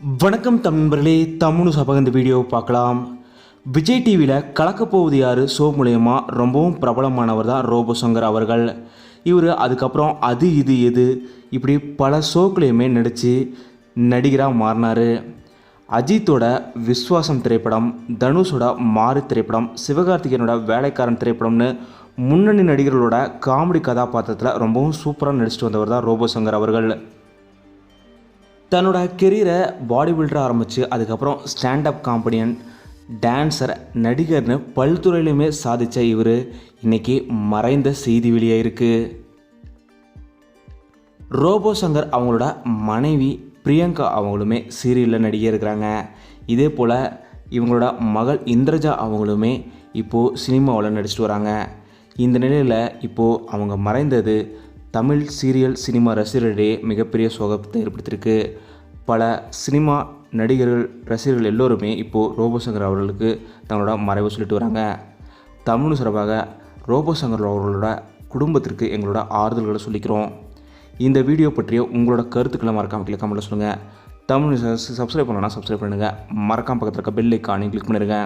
வணக்கம் தமிழர்களே தமிழ் சபக இந்த வீடியோ பார்க்கலாம். விஜய் டிவியில் கலக்கப்போவது யார்? ஷோ மூலயமா ரொம்பவும் பிரபலமானவர் தான் ரோபோ சங்கர் அவர்கள். இவர் அதுக்கப்புறம் அது இது எது இப்படி பல ஷோக்களையுமே நடித்து நடிகராக மாறினார். அஜித்தோட விஸ்வாசம் திரைப்படம் தனுஷோட மாறு திரைப்படம் சிவகார்த்திகேயனோட வேலைக்காரன் திரைப்படம்னு முன்னணி நடிகர்களோட காமெடி கதாபாத்திரத்தில் ரொம்பவும் சூப்பராக நடிச்சிட்டு வந்தவர் தான் ரோபோ சங்கர் அவர்கள். தன்னோட கெரியரை பாடி பில்டராக ஆரம்பித்து அதுக்கப்புறம் ஸ்டாண்டப் காம்படியன் டான்ஸர் நடிகர்னு பல்துறையிலுமே சாதித்த இவர் இன்னைக்கு மறைந்த செய்தி வெளியாயிருக்கு ரோபோ சங்கர் அவங்களோட மனைவி பிரியங்கா அவங்களுமே சீரியலில் நடிகை இருக்கிறாங்க. இதே போல் இவங்களோட மகள் இந்திரஜா அவங்களுமே இப்போது சினிமாவில் நடிச்சிட்டு வராங்க. இந்த நிலையில் இப்போது அவங்க மறைந்தது தமிழ் சீரியல் சினிமா ரசிகர்களிடையே மிகப்பெரிய சோகத்தை ஏற்படுத்தியிருக்கு. பல சினிமா நடிகர்கள் ரசிகர்கள் எல்லோருமே இப்போது ரோபோசங்கர் அவர்களுக்கு தங்களோட மறைவு சொல்லிட்டு வராங்க. தமிழ் சிறப்பாக ரோபோ சங்கர் அவர்களோட குடும்பத்திற்கு எங்களோட ஆறுதல்களை சொல்லிக்கிறோம். இந்த வீடியோ பற்றிய உங்களோட கருத்துக்களை மறக்காமல் கீழே கமெண்ட்டில் சொல்லுங்கள் தமிழ் சப்ஸ்கிரைப் பண்ணலன்னா சப்ஸ்கிரைப் பண்ணுங்கள் மறக்காம பக்கத்தில் இருக்க பெல் ஐக்கானையும் கிளிக் பண்ணிடுங்க